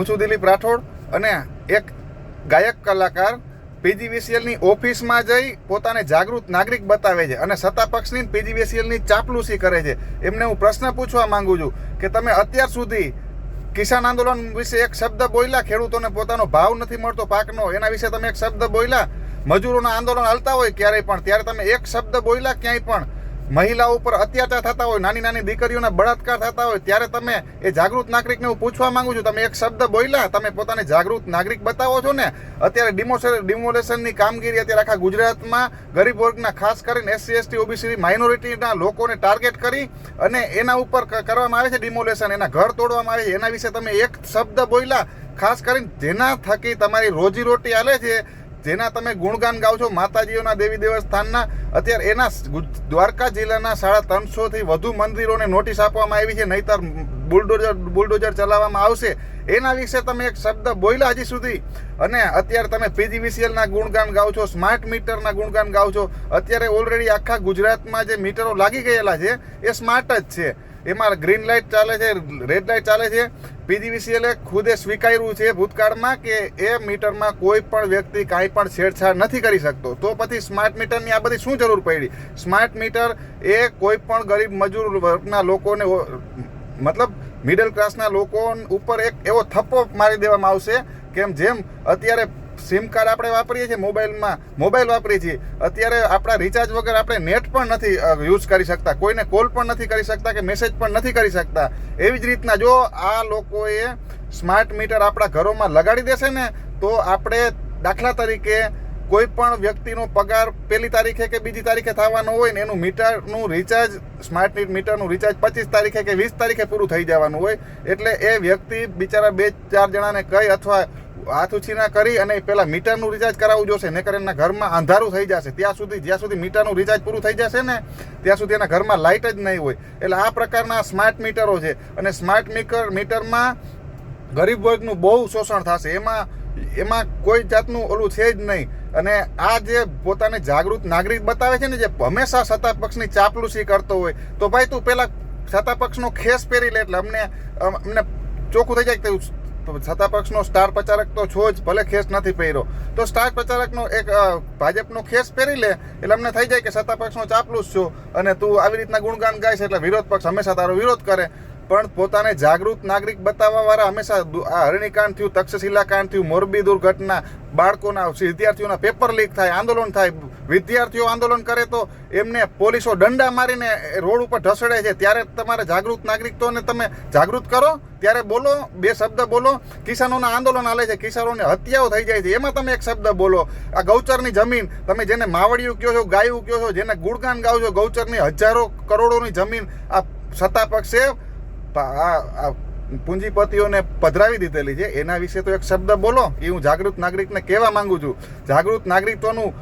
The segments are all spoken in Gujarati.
હું છું દિલીપ રાઠોડ અને એક ગાયક કલાકાર પીજીવીસીએલની ઓફિસમાં જઈ પોતાને જાગૃત નાગરિક બતાવે છે અને સત્તા પક્ષની પીજીવીસીએલની ચાપલુસી કરે છે. એમને હું પ્રશ્ન પૂછવા માંગુ છું કે તમે અત્યાર સુધી કિસાન આંદોલન વિશે એક શબ્દ બોલ્યા? ખેડૂતોને પોતાનો ભાવ નથી મળતો, પાકનો. એના વિશે તમે એક શબ્દ બોલ્યા? મજૂરોના આંદોલન હાલતા હોય ક્યારેય પણ. ત્યારે તમે એક શબ્દ બોલ્યા ક્યાંય પણ? મહિલાઓ ઉપર અત્યાચાર થતા હોય, નાની નાની દીકરીઓના બળાત્કાર થતા હોય, ત્યારે તમે એ જાગૃત નાગરિકને હું પૂછવા માંગુ છું, તમે એક શબ્દ બોલ્યા, તમે પોતાને જાગૃત નાગરિક બતાવો છો ને? અત્યારે ડિમોલેશનની કામગીરી અત્યારે આખા ગુજરાતમાં ગરીબ વર્ગના, ખાસ કરીને એસસી, એસટી, ઓબીસી માઇનોરિટીના લોકોને ટાર્ગેટ કરી અને એના ઉપર કરવામાં આવે છે ડિમોલેશન, એના ઘર તોડવામાં આવે છે. એના વિશે તમે એક શબ્દ બોલ્યા, ખાસ કરીને જેના થકી તમારી રોજીરોટી હાલે છે જેના તમે ગુણગાન ગાઓ છો માતાજીઓના દેવી દેવસ્થાનના, અત્યારે એના દ્વારકા જિલ્લાના સાડા ત્રણસોથી વધુ મંદિરોને નોટિસ આપવામાં આવી છે, નહીતર બુલડોઝર બુલડોઝર ચલાવવામાં આવશે. એના વિશે તમે એક શબ્દ બોલ્યા હજી સુધી. અને અત્યારે તમે પીજીવીસીએલના ગુણગાન ગાઓ છો, સ્માર્ટ મીટરના ગુણગાન ગાઓ છો. અત્યારે ઓલરેડી આખા ગુજરાતમાં જે મીટરો લાગી ગયેલા છે, એ સ્માર્ટ જ છે. એમાં ગ્રીન લાઇટ ચાલે છે રેડ લાઇટ ચાલે છે. પીજીવીસીએલે ખુદે સ્વીકાર્યું છે ભૂતકાળમાં કે એ મીટરમાં કોઈ પણ વ્યક્તિ કાંઈ પણ છેડછાડ નથી કરી શકતો. તો પછી સ્માર્ટ મીટરની આ બધી શું જરૂર પડી? સ્માર્ટ મીટર એ કોઈ પણ ગરીબ મજૂર વર્ગના લોકોને મતલબ મિડલ ક્લાસના લોકો ઉપર એક એવો થપ્પો મારી દેવામાં આવશે કેમ જેમ અત્યારે સિમ કાર્ડ આપણે વાપરીએ છીએ, મોબાઈલમાં મોબાઈલ વાપરીએ છીએ. અત્યારે આપણા રિચાર્જ વગર આપણે નેટ પણ નથી યુઝ કરી શકતા. કોઈને કોલ પણ નથી કરી શકતા કે મેસેજ પણ નથી કરી શકતા. એવી જ રીતના જો આ લોકોએ સ્માર્ટ મીટર આપણા ઘરોમાં લગાડી દેશે ને, તો આપણે દાખલા તરીકે કોઈ પણ વ્યક્તિનો પગાર પહેલી તારીખે કે બીજી તારીખે થવાનો હોય ને, એનું મીટરનું રિચાર્જ સ્માર્ટ મીટરનું રિચાર્જ પચીસ તારીખે કે વીસ તારીખે પૂરું થઈ જવાનું હોય. એટલે એ વ્યક્તિ બિચારા બે ચાર જણાને કહી અથવા હાથ ઉછીના કરી અને પેલા મીટરનું રિચાર્જ કરાવવું જોશે. નકર એના ઘરમાં અંધારું થઈ જશે. ત્યાં સુધી, જ્યાં સુધી મીટરનું રિચાર્જ પૂરું થઈ જશે ને, ત્યાં સુધી એના ઘરમાં લાઇટ જ નહીં હોય. એટલે આ પ્રકારના સ્માર્ટ મીટરો છે. અને સ્માર્ટ મીટર મીટરમાં ગરીબ વર્ગનું બહુ શોષણ થશે. એમાં એમાં કોઈ જાતનું ઓલું છે જ નહીં. અને આ જે પોતાને જાગૃત નાગરિક બતાવે છે ને, જે હંમેશા સત્તા પક્ષની ચાપલુસી કરતો હોય, તો ભાઈ તું પેલા સત્તા પક્ષનો ખેસ પહેરી લે. એટલે અમને અમને ચોખ્ખું થઈ જાય કે સત્તા પક્ષનો સ્ટાર પ્રચારક તો છો જ, ભલે ખેસ નથી પહેર્યો. તો સ્ટાર પ્રચારકનો એક ભાજપનો ખેસ પહેરી લે, એટલે અમને થઈ જાય કે સત્તા પક્ષનો ચાપલુસ છો. અને તું આવી રીતના ગુણગાન ગાય છે એટલે વિરોધ પક્ષ હંમેશા તારો વિરોધ કરે. પણ પોતાને જાગૃત નાગરિક બતાવવા વાળા હંમેશા આ હરણીકાંડ થયું તક્ષશિલા કાંડ થયું, મોરબી દુર્ઘટના, બાળકોના વિદ્યાર્થીઓના પેપર લીક થાય, આંદોલન થાય, વિદ્યાર્થીઓ આંદોલન કરે તો એમને પોલીસો દંડા મારીને રોડ ઉપર ઢસડે છે. ત્યારે તમારે જાગૃત નાગરિકોને તમે જાગૃત કરો. ત્યારે બોલો, બે શબ્દ બોલો. કિસાનોના આંદોલન હાલે છે. કિસાનોની હત્યાઓ થઈ જાય છે. એમાં તમે એક શબ્દ બોલો. આ ગૌચરની જમીન, તમે જેને માવડિયું કહો છો, ગાયું કહો છો, જેને ગુણગાન ગાઓ છો, ગૌચરની હજારો કરોડોની જમીન આ સત્તા પક્ષે આ પૂંજીપતિઓને પધરાવી દીધેલી છે. એના વિશે તો એક શબ્દ બોલો. એ હું જાગૃત નાગરિકને કહેવા માંગુ છું. જાગૃત નાગરિકોનું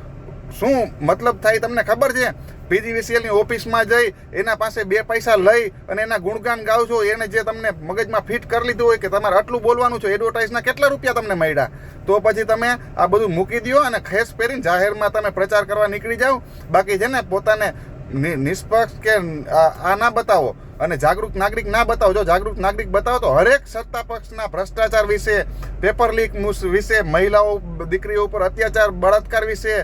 શું મતલબ થાય તમને ખબર છે? પીજીવીસીએલની ઓફિસમાં જઈ, એના પાસે બે પૈસા લઈ અને એના ગુણગાન ગાવ છો એને જે તમને મગજમાં ફિટ કરી લીધું હોય કે તમારે આટલું બોલવાનું છે, એડવર્ટાઇઝના કેટલા રૂપિયા તમને મળ્યા? તો પછી તમે આ બધું મૂકી દો અને ખેસ પહેરીને જાહેરમાં તમે પ્રચાર કરવા નીકળી જાઓ. બાકી છે ને પોતાને નિષ્પક્ષ કે આ ના બતાવો. અને જાગૃત નાગરિક ના બતાવો. જો જાગૃત નાગરિક બતાવો તો હરેક સત્તા પક્ષના ભ્રષ્ટાચાર વિશે, પેપર લીક વિશે, મહિલાઓ, દીકરીઓ ઉપર અત્યાચાર, બળાત્કાર વિશે,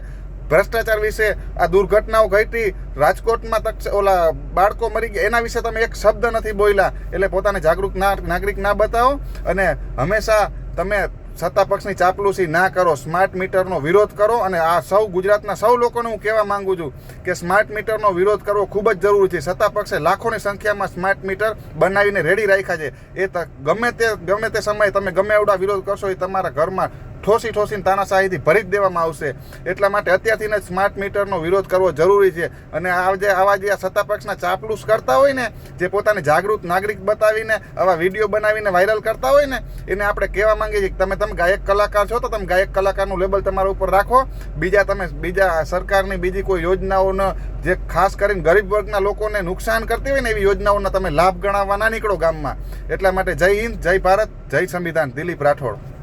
ભ્રષ્ટાચાર વિશે આ દુર્ઘટનાઓ ઘટી, રાજકોટમાં તક ઓલા બાળકો મરી ગયા, એના વિશે તમે એક શબ્દ નથી બોલ્યા. એટલે પોતાને જાગૃત નાગરિક ના બતાવો અને હંમેશા તમે સત્તા પક્ષની ચાપલુસી ના કરો સ્માર્ટ મીટરનો વિરોધ કરો અને આ સૌ ગુજરાતના સૌ લોકોને હું કહેવા માંગુ છું કે સ્માર્ટ મીટરનો વિરોધ કરવો ખૂબ જ જરૂરી છે. સત્તા પક્ષે લાખોની સંખ્યામાં સ્માર્ટ મીટર બનાવીને રેડી રાખ્યા છે. એ ગમે તે ગમે તે સમયે તમે ગમે એવડા વિરોધ કરશો એ તમારા ઘરમાં ઠોસી ઠોસીને તાનાશાહીથી ભરી જ દેવામાં આવશે. એટલા માટે અત્યારથી જ સ્માર્ટ મીટરનો વિરોધ કરવો જરૂરી છે. અને આ જે આવા જે આ સત્તા પક્ષના ચાપલુસ કરતા હોય ને, જે પોતાને જાગૃત નાગરિક બતાવીને, આવા વીડિયો બનાવીને વાયરલ કરતા હોય ને, એને આપણે કહેવા માંગીએ છીએ કે તમે તમે ગાયક કલાકાર છો તો તમે ગાયક કલાકારનું લેબલ તમારા ઉપર રાખો. બીજા તમે બીજા સરકારની બીજી કોઈ યોજનાઓનો જે ખાસ કરીને ગરીબ વર્ગના લોકોને નુકસાન કરતી હોય ને, એવી યોજનાઓના તમે લાભ ગણાવવા ના નીકળો ગામમાં. એટલા માટે જય હિન્દ, જય ભારત, જય સંવિધાન. દિલીપ રાઠોડ.